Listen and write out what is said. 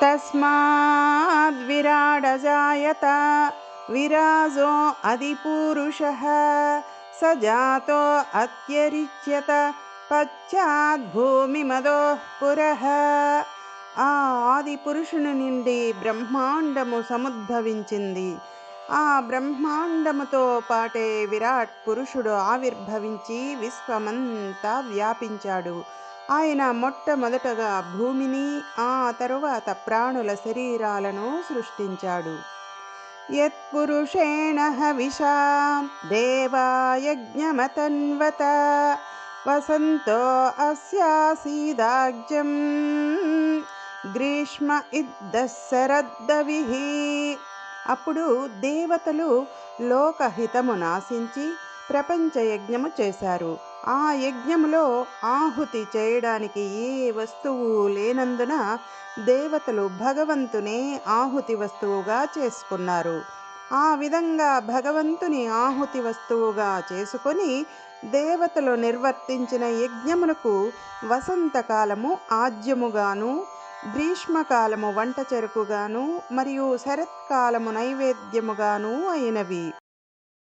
तस्माद्विराडजायत विराजो अधिपुरुषः स जातो अत्यरिच्यत పశ్చాద్భూమిమదోః పురః ఆ ఆది పురుషుని నుండి బ్రహ్మాండము సముద్భవించింది ఆ బ్రహ్మాండముతో పాటే విరాట్ పురుషుడు ఆవిర్భవించి విశ్వమంతా వ్యాపించాడు ఆయన మొట్టమొదటగా భూమిని ఆ తరువాత ప్రాణుల శరీరాలను సృష్టించాడు. యత్పురుషేణ హవిషా దేవాయజ్ఞమతన్వత వసంతో అస్యాసీదాజ్యం గ్రీష్మ ఇద్దశరద్దవిహి అప్పుడు దేవతలు లోకహితము నాశించి ప్రపంచ యజ్ఞము చేశారు. ఆ యజ్ఞములో ఆహుతి చేయడానికి ఏ వస్తువు లేనందున దేవతలు భగవంతునే ఆహుతి వస్తువుగా చేసుకున్నారు. ఆ విధంగా భగవంతుని ఆహుతి వస్తువుగా చేసుకొని దేవతలు నిర్వర్తించిన యజ్ఞమునకు వసంతకాలము ఆజ్యముగాను గ్రీష్మకాలము వంట చెరుకుగాను మరియు శరత్కాలము నైవేద్యముగాను అయినవి.